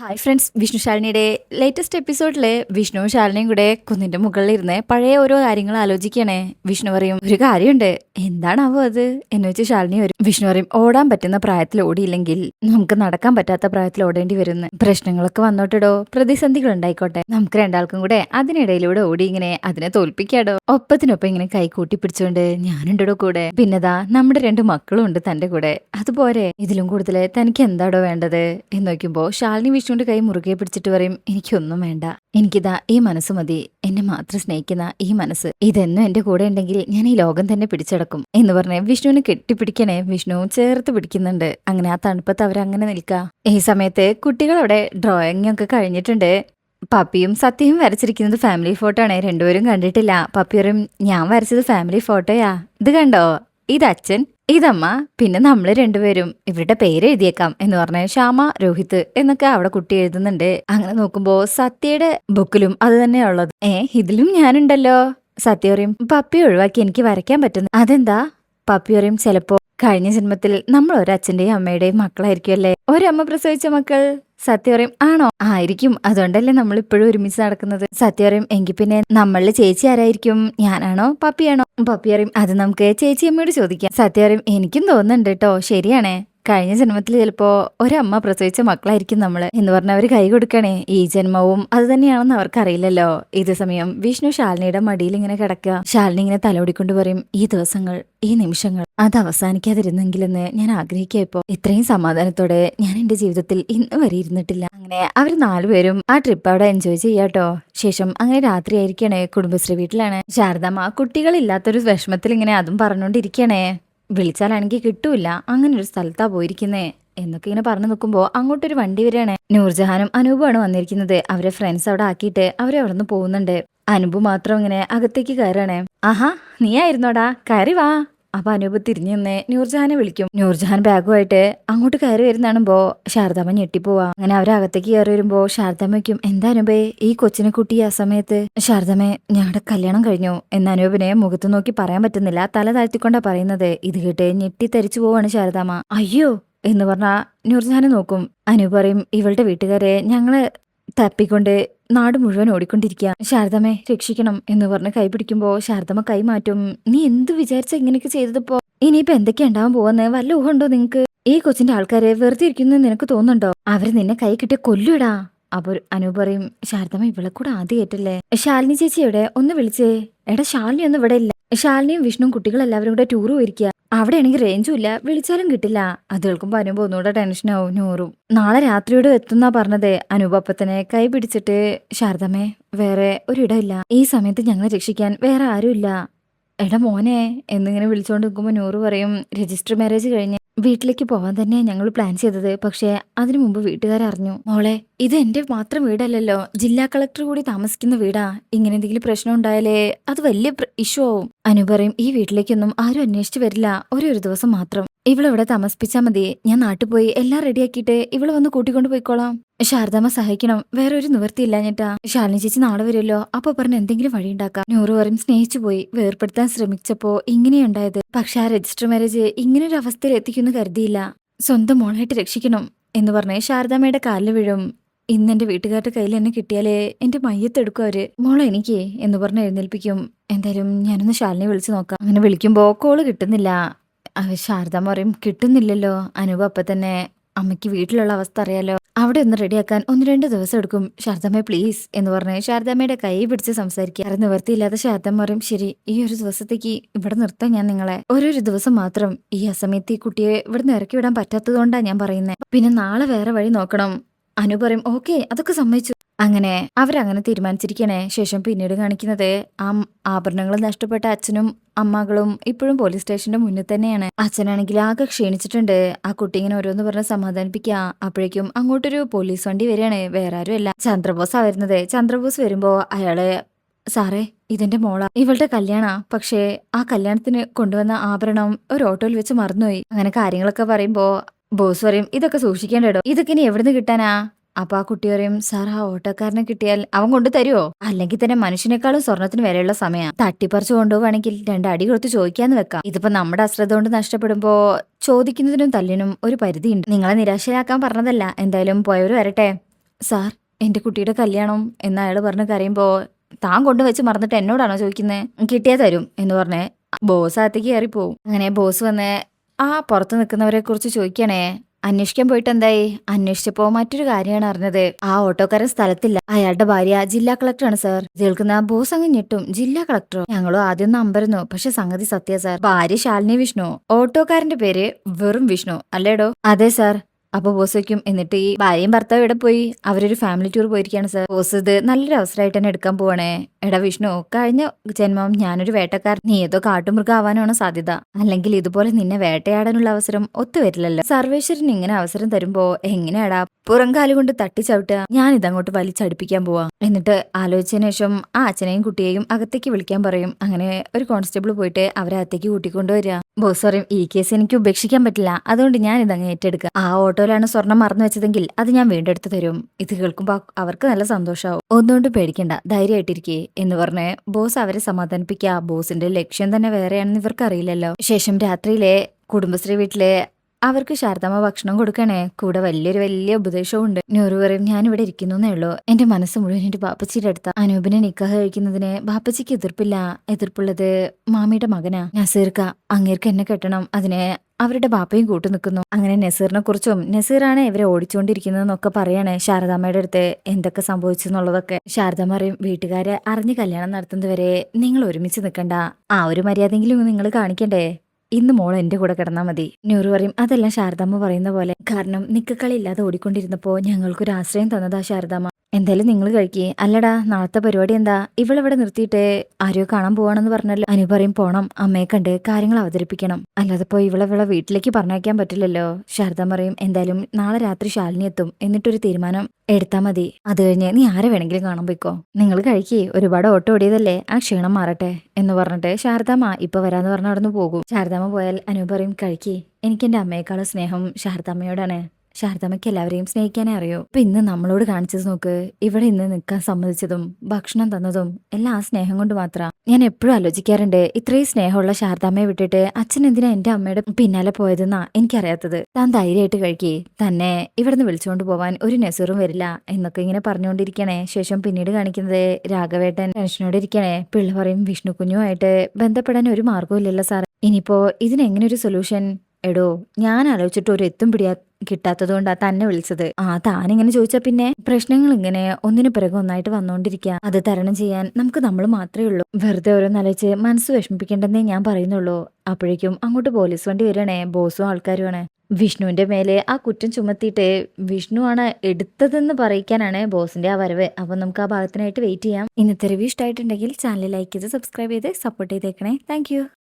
Hi friends Vishnu ശാലിനിയുടെ latest എപ്പിസോഡിൽ വിഷ്ണു ശാലിനിയും കൂടെ കുന്നിന്റെ മുകളിലിരുന്ന് പഴയ ഓരോ കാര്യങ്ങൾ ആലോചിക്കണേ വിഷ്ണു പറയും ഒരു കാര്യമുണ്ട്. എന്താണാവോ അത്? എന്ന് വെച്ച് ശാലിനി വരും. വിഷ്ണു പറയും ഓടാൻ പറ്റുന്ന പ്രായത്തിൽ ഓടിയില്ലെങ്കിൽ നമുക്ക് നടക്കാൻ പറ്റാത്ത പ്രായത്തിൽ ഓടേണ്ടി വരുന്നു. പ്രശ്നങ്ങളൊക്കെ വന്നോട്ടിടോ. പ്രതിസന്ധികൾ ഉണ്ടായിക്കോട്ടെ. നമുക്ക് രണ്ടാൾക്കും കൂടെ അതിനിടയിലൂടെ ഓടി ഇങ്ങനെ അതിനെ തോൽപ്പിക്കാടോ. ഒപ്പത്തിനൊപ്പം ഇങ്ങനെ കൈ കൂട്ടി പിടിച്ചുകൊണ്ട് ഞാനുണ്ടോ കൂടെ. പിന്നെതാ നമ്മുടെ രണ്ട് മക്കളും ഉണ്ട് തന്റെ കൂടെ. അതുപോലെ ഇതിലും കൂടുതൽ തനിക്ക് എന്താടോ വേണ്ടത്? എന്ന് നോക്കുമ്പോ ശാലിനി വിഷ്ണുവിന്റെ കൈ മുറുകെ പിടിച്ചിട്ട് പറയും എനിക്കൊന്നും വേണ്ട. എനിക്കിതാ ഈ മനസ്സ് മതി. എന്നെ മാത്രം സ്നേഹിക്കുന്ന ഈ മനസ്സ്. ഇതെന്നും എന്റെ കൂടെ ഉണ്ടെങ്കിൽ ഞാൻ ഈ ലോകം തന്നെ പിടിച്ചടക്കും. എന്ന് പറഞ്ഞ് വിഷ്ണുവിനെ കെട്ടിപ്പിടിക്കണേ. വിഷ്ണു ചേർത്ത് പിടിക്കുന്നുണ്ട്. അങ്ങനെ ആ തണുപ്പത്ത് അവരങ്ങനെ നിൽക്കുക ഈ സമയത്ത് കുട്ടികൾ അവിടെ ഡ്രോയിങ് ഒക്കെ കഴിഞ്ഞിട്ടുണ്ട്. പപ്പിയും സത്യവും വരച്ചിരിക്കുന്നത് ഫാമിലി ഫോട്ടോ ആണ് രണ്ടുപേരും കണ്ടിട്ടില്ല. പപ്പി ഞാൻ വരച്ചത് ഫാമിലി ഫോട്ടോയാ. ഇത് കണ്ടോ? ഇത് അച്ഛൻ ഇതമ്മ പിന്നെ നമ്മൾ രണ്ടുപേരും ഇവരുടെ പേര് എഴുതിയേക്കാം എന്ന് പറഞ്ഞ ശ്യാമ രോഹിത് എന്നൊക്കെ അവിടെ കുട്ടി എഴുതുന്നുണ്ട്. അങ്ങനെ നോക്കുമ്പോ സത്യയുടെ ബുക്കിലും അത് തന്നെയാ ഉള്ളത്. ഏ ഇതിലും ഞാനുണ്ടല്ലോ. സത്യ പറയും പപ്പി ഒഴിവാക്കി എനിക്ക് വരയ്ക്കാൻ പറ്റുന്നു അതെന്താ? പപ്പി പറയും ചിലപ്പോ കഴിഞ്ഞ ജന്മത്തിൽ നമ്മൾ ഒരച്ഛന്റെയും അമ്മയുടെയും മക്കളായിരിക്കും ഒരമ്മ പ്രസവിച്ച മക്കൾ സത്യ പറയും ആണോ? ആയിരിക്കും. അതുകൊണ്ടല്ലേ നമ്മൾ ഇപ്പോഴും ഒരുമിച്ച് നടക്കുന്നത്. സത്യ പറയും എങ്കിൽ പിന്നെ നമ്മളുടെ ചേച്ചി ആരായിരിക്കും? ഞാനാണോ? പപ്പിയാണോ? പപ്പി പറയും അത് നമുക്ക് ചേച്ചി അമ്മയോട് ചോദിക്കാം. സത്യ പറയും എനിക്കും തോന്നുന്നുണ്ട് കേട്ടോ ശരിയാണേ. കഴിഞ്ഞ ജന്മത്തിൽ ചിലപ്പോ ഒരമ്മ പ്രസവിച്ച മക്കളായിരിക്കും നമ്മൾ എന്ന് പറഞ്ഞ അവർ കൈ കൊടുക്കണേ. ഈ ജന്മവും അത് തന്നെയാണെന്ന് അവർക്കറിയില്ലല്ലോ. ഇതേ സമയം വിഷ്ണു ശാലിനിയുടെ മടിയിൽ ഇങ്ങനെ കിടക്കുക. ശാലിനി ഇങ്ങനെ തലോടിക്കൊണ്ട് പറയും ഈ ദിവസങ്ങൾ ഈ നിമിഷങ്ങൾ അത് അവസാനിക്കാതിരുന്നെങ്കിലെന്ന് ഞാൻ ആഗ്രഹിക്കുക ഇപ്പോ ഇത്രയും സമാധാനത്തോടെ ഞാൻ എന്റെ ജീവിതത്തിൽ ഇന്ന് വരെ ഇരുന്നിട്ടില്ല. അങ്ങനെ അവർ നാലുപേരും ആ ട്രിപ്പ് അവിടെ എൻജോയ് ചെയ്യാട്ടോ ശേഷം അങ്ങനെ രാത്രി ആയിരിക്കണേ കുടുംബശ്രീ വീട്ടിലാണ്. ശാരദമ്മ കുട്ടികളില്ലാത്തൊരു വിഷമത്തിൽ ഇങ്ങനെ അതും പറഞ്ഞുകൊണ്ടിരിക്കണേ വിളിച്ചാലാണെങ്കിൽ കിട്ടൂല അങ്ങനെ ഒരു സ്ഥലത്താ പോയിരിക്കുന്നേ. എന്നൊക്കെ ഇങ്ങനെ പറഞ്ഞു നിൽക്കുമ്പോൾ അങ്ങോട്ടൊരു വണ്ടി വരികയാണ് നൂർജഹാനും അനൂപുമാണ് വന്നിരിക്കുന്നത്. അവരെ ഫ്രണ്ട്സ് അവിടെ ആക്കിയിട്ട് അവരെ അവിടെ നിന്ന് പോകുന്നുണ്ട്. അനൂപ് മാത്രം ഇങ്ങനെ അകത്തേക്ക് കയറാണേ. ആഹാ നീ ആയിരുന്നോടാ? കയറി വാ. അപ്പൊ അനൂപ് തിരിഞ്ഞു നിന്നേ നൂർജഹാനെ വിളിക്കും. നൂർജഹാൻ ബാഗുമായിട്ട് അങ്ങോട്ട് കയറി വരുന്നാണുമ്പോ ശാരദാമ്മ ഞെട്ടിപ്പോവാ. അങ്ങനെ അവരകത്തേക്ക് കയറി വരുമ്പോ ശാരദാമ്മയ്ക്കും എന്താ അനൂപേ ഈ കൊച്ചിനെ കുട്ടി ആ സമയത്ത്? ശാരദാമ്മ ഞങ്ങളുടെ കല്യാണം കഴിഞ്ഞു. എന്ന് അനൂപിനെ മുഖത്ത് നോക്കി പറയാൻ പറ്റുന്നില്ല. തല താഴ്ത്തിക്കൊണ്ടാ പറയുന്നത് ഇത് കേട്ട് ഞെട്ടിത്തരിച്ചു പോവാണ് ശാരദാമ്മ. അയ്യോ എന്ന് പറഞ്ഞാ നൂർജഹാനെ നോക്കും. അനൂപ് പറയും ഇവളുടെ വീട്ടുകാരെ ഞങ്ങൾ തപ്പിക്കൊണ്ട് നാട് മുഴുവൻ ഓടിക്കൊണ്ടിരിക്കുക ശാരദമ്മേ രക്ഷിക്കണം എന്ന് പറഞ്ഞ് കൈ പിടിക്കുമ്പോ ശാരദമ്മ കൈ മാറ്റും. നീ എന്ത് വിചാരിച്ച ഇങ്ങനെയൊക്കെ ചെയ്തതിപ്പോ? ഇനിയിപ്പോ എന്തൊക്കെ ഉണ്ടാവാൻ പോകുന്നത് വല്ല ഊഹമുണ്ടോ നിങ്ങക്ക്? ഈ കൊച്ചിന്റെ ആൾക്കാരെ വെറുതെ ഇരിക്കുന്നു നിനക്ക് തോന്നുന്നുണ്ടോ? അവർ നിന്നെ കൈ കിട്ടിയ കൊല്ലുടാ അപ്പൊ അനു പറയും ശാരദമ്മ ഇവളെ കൂടെ ആദ്യം കേട്ടല്ലേ ശാലിനി ചേച്ചി എവിടെ? ഒന്ന് വിളിച്ചേ. എടാ ശാലിനി ഒന്നും ഇവിടെ ഇല്ല. ശാലിനിയും വിഷ്ണുവും കുട്ടികളെല്ലാവരും കൂടെ ടൂർ പോയിരിക്കുക അവിടെയാണെങ്കിൽ റേഞ്ചും ഇല്ല. വിളിച്ചാലും കിട്ടില്ല. അത് കേൾക്കുമ്പോൾ അനൂപ് ഒന്നുകൂടെ ടെൻഷനാവും നൂറും. നാളെ രാത്രിയോട് എത്തുന്നാ പറഞ്ഞത്. അനൂപ് കൈ പിടിച്ചിട്ട് ശാരദമ്മേ വേറെ ഒരിടമില്ല ഈ സമയത്ത് ഞങ്ങളെ രക്ഷിക്കാൻ വേറെ ആരുമില്ല. എടാ മോനെ എന്നിങ്ങനെ വിളിച്ചുകൊണ്ട് നിൽക്കുമ്പോൾ നൂറ് പറയും രജിസ്റ്റർ മാരേജ് കഴിഞ്ഞ് വീട്ടിലേക്ക് പോകാൻ തന്നെ ഞങ്ങൾ പ്ലാൻ ചെയ്തത്. പക്ഷേ അതിനു മുമ്പ് വീട്ടുകാരറിഞ്ഞു മോളെ ഇത് എന്റെ മാത്രം വീടല്ലല്ലോ. ജില്ലാ കളക്ടർ കൂടി താമസിക്കുന്ന വീടാ. ഇങ്ങനെ എന്തെങ്കിലും പ്രശ്നം ഉണ്ടായാലേ അത് വലിയ ഇഷ്യൂ ആവും. അനു പറയും ഈ വീട്ടിലേക്കൊന്നും ആരും അന്വേഷിച്ചു വരില്ല. ഒരു ദിവസം മാത്രം. ഇവളെവിടെ താമസിപ്പിച്ചാൽ മതി. ഞാൻ നാട്ടിൽ പോയി എല്ലാം റെഡിയാക്കിയിട്ട് ഇവളെ വന്ന് കൂട്ടിക്കൊണ്ട് പോയിക്കോളാം. ശാരദാമ്മ സഹായിക്കണം. വേറെ ഒരു നിവൃത്തിയില്ല ഞെട്ടാ ശാലിനി ചേച്ചി നാളെ വരുമല്ലോ. അപ്പൊ പറഞ്ഞ് എന്തെങ്കിലും വഴി ഉണ്ടാക്കാം. നൂറ് പറയും സ്നേഹിച്ചു പോയി. വേർപ്പെടുത്താൻ ശ്രമിച്ചപ്പോ ഇങ്ങനെയുണ്ടായത് പക്ഷെ ആ രജിസ്റ്റർ മാരേജ് ഇങ്ങനെ ഒരു അവസ്ഥയിൽ എത്തിക്കുന്നു കരുതിയില്ല. സ്വന്തം മോളായിട്ട് രക്ഷിക്കണം എന്ന് പറഞ്ഞ് ശാരദാമ്മയുടെ കാലിൽ വീഴും. ഇന്ന് എന്റെ വീട്ടുകാരുടെ കയ്യിൽ എന്നെ കിട്ടിയാലേ എന്റെ മയ്യത്തെടുക്കും അവർ. മോളെ എനിക്ക് എന്ന് പറഞ്ഞ് എഴുന്നേൽപ്പിക്കും. എന്തായാലും ഞാനൊന്ന് ശാലിനെ വിളിച്ചു നോക്കാം. അങ്ങനെ വിളിക്കുമ്പോ കോൾ കിട്ടുന്നില്ല. ശാരദാമ്മ പറയും കിട്ടുന്നില്ലല്ലോ. അനൂപ് അപ്പൊ തന്നെ അമ്മയ്ക്ക് വീട്ടിലുള്ള അവസ്ഥ അറിയാലോ. അവിടെ ഒന്ന് റെഡിയാക്കാൻ ഒന്ന് രണ്ട് ദിവസം എടുക്കും. ശാരദമ്മ പ്ലീസ് എന്ന് പറഞ്ഞ് ശാരദാമ്മയുടെ കൈ പിടിച്ച് സംസാരിക്കുക. അത് നിവർത്തിയില്ലാതെ ശാരദമ്മ പറയും ശരി ഈ ഒരു ദിവസത്തേക്ക് ഇവിടെ നിർത്താം ഞാൻ നിങ്ങളെ. ഓരോരു ദിവസം മാത്രം ഈ അസമയത്ത് ഈ കുട്ടിയെ ഇവിടുന്ന് ഇറക്കി വിടാൻ പറ്റാത്തതുകൊണ്ടാണ് ഞാൻ പറയുന്നത് പിന്നെ നാളെ വേറെ വഴി നോക്കണം. അനു പറയും ഓക്കെ അതൊക്കെ സമ്മതിച്ചു. അങ്ങനെ അവരങ്ങനെ തീരുമാനിച്ചിരിക്കണേ. ശേഷം പിന്നീട് കാണിക്കുന്നത് ആ ആഭരണങ്ങൾ നഷ്ടപ്പെട്ട അച്ഛനും അമ്മകളും ഇപ്പോഴും പോലീസ് സ്റ്റേഷന്റെ മുന്നിൽ തന്നെയാണ്. അച്ഛനാണെങ്കിൽ ആകെ ക്ഷീണിച്ചിട്ടുണ്ട്. ആ കുട്ടി ഇങ്ങനെ ഓരോന്ന് പറഞ്ഞ് സമാധാനിപ്പിക്കുക അപ്പോഴേക്കും അങ്ങോട്ടൊരു പോലീസ് വണ്ടി വരികയാണ്. വേറെ ആരും അല്ല ചന്ദ്രബോസാ വരുന്നത്. ചന്ദ്രബോസ് വരുമ്പോൾ അയാളെ സാറേ ഇതെന്റെ മോള. ഇവളുടെ കല്യാണ. പക്ഷേ ആ കല്യാണത്തിന് കൊണ്ടുവന്ന ആഭരണം ഒരു ഓട്ടോയിൽ വെച്ച് മറന്നുപോയി. അങ്ങനെ കാര്യങ്ങളൊക്കെ പറയുമ്പോ ബോസ് പറയും ഇതൊക്കെ സൂക്ഷിക്കേണ്ടോ ഇതൊക്കെ ഇനി എവിടുന്ന് കിട്ടാനാ? അപ്പൊ ആ കുട്ടി പറയും സാർ ആ ഓട്ടോക്കാരനെ കിട്ടിയാൽ അവൻ കൊണ്ടു തരുമോ അല്ലെങ്കിൽ തന്നെ മനുഷ്യനേക്കാളും സ്വർണത്തിന് വിലയുള്ള സമയം. തട്ടിപ്പറിച്ചു കൊണ്ടുപോവാണെങ്കിൽ രണ്ട് അടി കൊടുത്ത് ചോദിക്കാന്ന് വെക്കാം. ഇതിപ്പോ നമ്മുടെ അശ്രദ്ധ കൊണ്ട് നഷ്ടപ്പെടുമ്പോ ചോദിക്കുന്നതിനും തല്ലിനും ഒരു പരിധിയുണ്ട്. നിങ്ങളെ നിരാശയാക്കാൻ പറഞ്ഞതല്ല. എന്തായാലും പോയവർ വരട്ടെ. സാർ എന്റെ കുട്ടിയുടെ കല്യാണം എന്ന് അയാൾ പറഞ്ഞ് കരയുമ്പോൾ താൻ കൊണ്ടുവച്ച് മറന്നിട്ട് എന്നോടാണോ ചോദിക്കുന്നത് കിട്ടിയാ തരും എന്ന് പറഞ്ഞേ ബോസ് അകത്തേക്ക് കയറിപ്പോവും. അങ്ങനെ ബോസ് വന്ന് ആ പുറത്ത് നിൽക്കുന്നവരെ കുറിച്ച് ചോദിക്കണേ. അന്വേഷിക്കാൻ പോയിട്ട് എന്തായി അന്വേഷിച്ചപ്പോ മറ്റൊരു കാര്യമാണ് അറിഞ്ഞത്. ആ ഓട്ടോക്കാരൻ സ്ഥലത്തില്ല. അയാളുടെ ഭാര്യ ജില്ലാ കളക്ടറാണ് സാർ. കേൾക്കുന്ന ബോസ് അങ്ങ് ഞെട്ടും. ജില്ലാ കളക്ടറോ? ഞങ്ങളും ആദ്യം നമ്പരുന്നു. പക്ഷെ സംഗതി സത്യ സാർ. ഭാര്യ ശാലിനി വിഷ്ണു. ഓട്ടോക്കാരന്റെ പേര് വെറും വിഷ്ണു. അല്ലേടോ? അതെ സാർ. അപ്പൊ ബോസ് വയ്ക്കും എന്നിട്ട് ഈ ഭാര്യയും ഭർത്താവ് ഇവിടെ പോയി? അവരൊരു ഫാമിലി ടൂർ പോയിരിക്കാണ് സർ ബോസ് ഇത് നല്ലൊരു അവസരമായിട്ട് തന്നെ എടുക്കാൻ പോവണേ. എടാ വിഷ്ണു കഴിഞ്ഞ ജന്മം ഞാനൊരു വേട്ടക്കാരൻ നീ ഏതോ കാട്ടുമൃഗം ആവാനാണ് സാധ്യത. അല്ലെങ്കിൽ ഇതുപോലെ നിന്നെ വേട്ടയാടാനുള്ള അവസരം ഒത്തുവരില്ലല്ലോ. സർവേശ്വരൻ ഇങ്ങനെ അവസരം തരുമ്പോ എങ്ങനെയാടാ? പുറംകാൽ കൊണ്ട് തട്ടി ഞാൻ ഇതങ്ങോട്ട് വലിച്ചടിപ്പിക്കാൻ പോവാ. എന്നിട്ട് ആലോചിച്ചതിന് ശേഷം ആ അച്ഛനെയും കുട്ടിയെയും അകത്തേക്ക് വിളിക്കാൻ പറയും. അങ്ങനെ ഒരു കോൺസ്റ്റബിൾ പോയിട്ട് അവരെ അകത്തേക്ക് കൂട്ടിക്കൊണ്ടുവരിക ബോസ് പറയും ഈ കേസ് എനിക്ക് ഉപേക്ഷിക്കാൻ പറ്റില്ല. അതുകൊണ്ട് ഞാൻ ഇതങ്ങ് ഏറ്റെടുക്കുക. ആ ഓട്ടോയിലാണ് സ്വർണം മറന്നു വെച്ചതെങ്കിൽ അത് ഞാൻ വീണ്ടെടുത്ത് തരും. ഇത് കേൾക്കുമ്പോൾ അവർക്ക് നല്ല സന്തോഷമാവും ഒന്നുകൊണ്ട് പേടിക്കണ്ട. ധൈര്യമായിട്ടിരിക്കേ. എന്ന് പറഞ്ഞ് ബോസ് അവരെ സമാധാനിപ്പിക്കുക. ബോസിന്റെ ലക്ഷ്യം തന്നെ വേറെയാണെന്ന് ഇവർക്ക് അറിയില്ലല്ലോ ശേഷം രാത്രിയിലെ കുടുംബശ്രീ വീട്ടിലെ അവർക്ക് ശാരദാമ്മ ഭക്ഷണം കൊടുക്കണേ. കൂടെ വലിയൊരു വലിയ ഉപദേശവും ഉണ്ട് നൂറ് പറയും ഞാൻ ഇവിടെ ഇരിക്കുന്നേ ഉള്ളൂ. എന്റെ മനസ്സ് മുഴുവൻ എന്റെ ബാപ്പച്ചിയുടെ അടുത്ത. അനൂപിനെ നിക്കാഹ് കഴിക്കുന്നതിന് ബാപ്പച്ചിക്ക് എതിർപ്പില്ല. എതിർപ്പുള്ളത് മാമിയുടെ മകനാ. നസീർക്ക. അങ്ങേർക്ക് എന്നെ കെട്ടണം. അതിനെ അവരുടെ ബാപ്പയും കൂട്ടു നിൽക്കുന്നു. അങ്ങനെ നസീറിനെ കുറിച്ചും നസീറാണ് ഇവരെ ഓടിച്ചുകൊണ്ടിരിക്കുന്നതെന്നൊക്കെ പറയാണ് ശാരദാമ്മയുടെ അടുത്ത്. എന്തൊക്കെ സംഭവിച്ചു എന്നുള്ളതൊക്കെ. ശാരദാമ്മ പറയും വീട്ടുകാരെ അറിഞ്ഞ് കല്യാണം നടത്തുന്നതുവരെ നിങ്ങൾ ഒരുമിച്ച് നിൽക്കണ്ട. ആ ഒരു മര്യാദയെങ്കിലും നിങ്ങൾ കാണിക്കണ്ടേ? ഇന്ന് മോൾ എന്റെ കൂടെ കിടന്നാൽ മതി. നൂറ് പറയും അതെല്ലാം ശാരദാമ്മ പറയുന്ന പോലെ. കാരണം നിക്കക്കളി ഇല്ലാതെ ഓടിക്കൊണ്ടിരുന്നപ്പോ ഞങ്ങൾക്കൊരു ആശ്രയം തന്നതാ ശാരദാമ്മ. എന്തായാലും നിങ്ങൾ കഴിക്കേ. അല്ലടാ നാളത്തെ പരിപാടി എന്താ? ഇവളിവിടെ നിർത്തിയിട്ട് ആരോ കാണാൻ പോവാണെന്ന് പറഞ്ഞല്ലോ. അനു പറയും പോണം. അമ്മയെ കണ്ട് കാര്യങ്ങൾ അവതരിപ്പിക്കണം. അല്ലാതെ ഇപ്പോൾ ഇവളെ ഇവളെ വീട്ടിലേക്ക് പറഞ്ഞയക്കാൻ പറ്റില്ലല്ലോ. ശാരദ പറയും എന്തായാലും നാളെ രാത്രി ശാലിനി എത്തും. എന്നിട്ടൊരു തീരുമാനം എടുത്താൽ മതി. അത് കഴിഞ്ഞ് നീ ആരെ വേണമെങ്കിലും കാണാൻ പോയിക്കോ. നിങ്ങൾ കഴിക്കേ. ഒരുപാട് ഓട്ടോ ഓടിയതല്ലേ. ആ ക്ഷീണം മാറട്ടെ എന്ന് പറഞ്ഞിട്ട് ശാരദാമ്മ ഇപ്പൊ വരാന്ന് പറഞ്ഞ അവിടെ നിന്ന് പോകും. ശാരദാമ്മ പോയാൽ അനു പറയും കഴിക്കേ. എനിക്ക് എന്റെ അമ്മയെക്കാളും സ്നേഹം ശാരദാമ്മയോടാണ്. ശാരദാമ്മയ്ക്ക് എല്ലാവരെയും സ്നേഹിക്കാനേ അറിയൂ. ഇപ്പൊ ഇന്ന് നമ്മളോട് കാണിച്ചത് നോക്ക് ഇവിടെ ഇന്ന് നിൽക്കാൻ സമ്മതിച്ചതും ഭക്ഷണം തന്നതും എല്ലാം ആ സ്നേഹം കൊണ്ട് മാത്രം. ഞാൻ എപ്പോഴും ആലോചിക്കാറുണ്ട് ഇത്രയും സ്നേഹമുള്ള ശാരദാമ്മയെ വിട്ടിട്ട് അച്ഛൻ എന്തിനാ എന്റെ അമ്മയുടെ പിന്നാലെ പോയതെന്നാ എനിക്കറിയാത്തത്. താൻ ധൈര്യമായിട്ട് കഴിക്കേ. തന്നെ ഇവിടുന്ന് വിളിച്ചുകൊണ്ട് പോവാൻ ഒരു നെസറും വരില്ല എന്നൊക്കെ ഇങ്ങനെ പറഞ്ഞുകൊണ്ടിരിക്കണേ. ശേഷം പിന്നീട് കാണിക്കുന്നത് രാഘവേട്ടൻ ടെൻഷനോടെ ഇരിക്കണേ. പിള്ള പറയും വിഷ്ണു കുഞ്ഞുമായിട്ട് ബന്ധപ്പെടാൻ ഒരു മാർഗവും ഇല്ലല്ലോ സാർ ഇനിയിപ്പോ ഇതിനെങ്ങനെ ഒരു സൊല്യൂഷൻ എടോ ഞാൻ ആലോചിച്ചിട്ട് ഒരു എത്തും പിടിയാ കിട്ടാത്തതുകൊണ്ടാ തന്നെ വിളിച്ചത്. ആ താനിങ്ങനെ ചോദിച്ചാ പിന്നെ പ്രശ്നങ്ങൾ ഇങ്ങനെ ഒന്നിനു പിറകെ ഒന്നായിട്ട് വന്നുകൊണ്ടിരിക്കുക അത് തരണം ചെയ്യാൻ നമുക്ക് നമ്മൾ മാത്രമേ ഉള്ളൂ. വെറുതെ ഓരോന്നലച്ച് മനസ്സ് വിഷമിപ്പിക്കേണ്ടെന്നേ ഞാൻ പറയുന്നുള്ളൂ. അപ്പോഴേക്കും അങ്ങോട്ട് പോലീസ് വണ്ടി വരണേ ബോസും ആൾക്കാരുമാണ്. വിഷ്ണുവിന്റെ മേലെ ആ കുറ്റം ചുമത്തിയിട്ട് വിഷ്ണു ആണ് എടുത്തതെന്ന് പറയിക്കാനാണ് ബോസിന്റെ ആ വരവ്. അപ്പൊ നമുക്ക് ആ ഭാഗത്തിനായിട്ട് വെയിറ്റ് ചെയ്യാം. ഇന്നത്തെ റിവ്യൂ ഇഷ്ടമായിട്ടുണ്ടെങ്കിൽ ചാനൽ ലൈക്ക് ചെയ്ത് സബ്സ്ക്രൈബ് ചെയ്ത് സപ്പോർട്ട് ചെയ്തേക്കണേ. താങ്ക്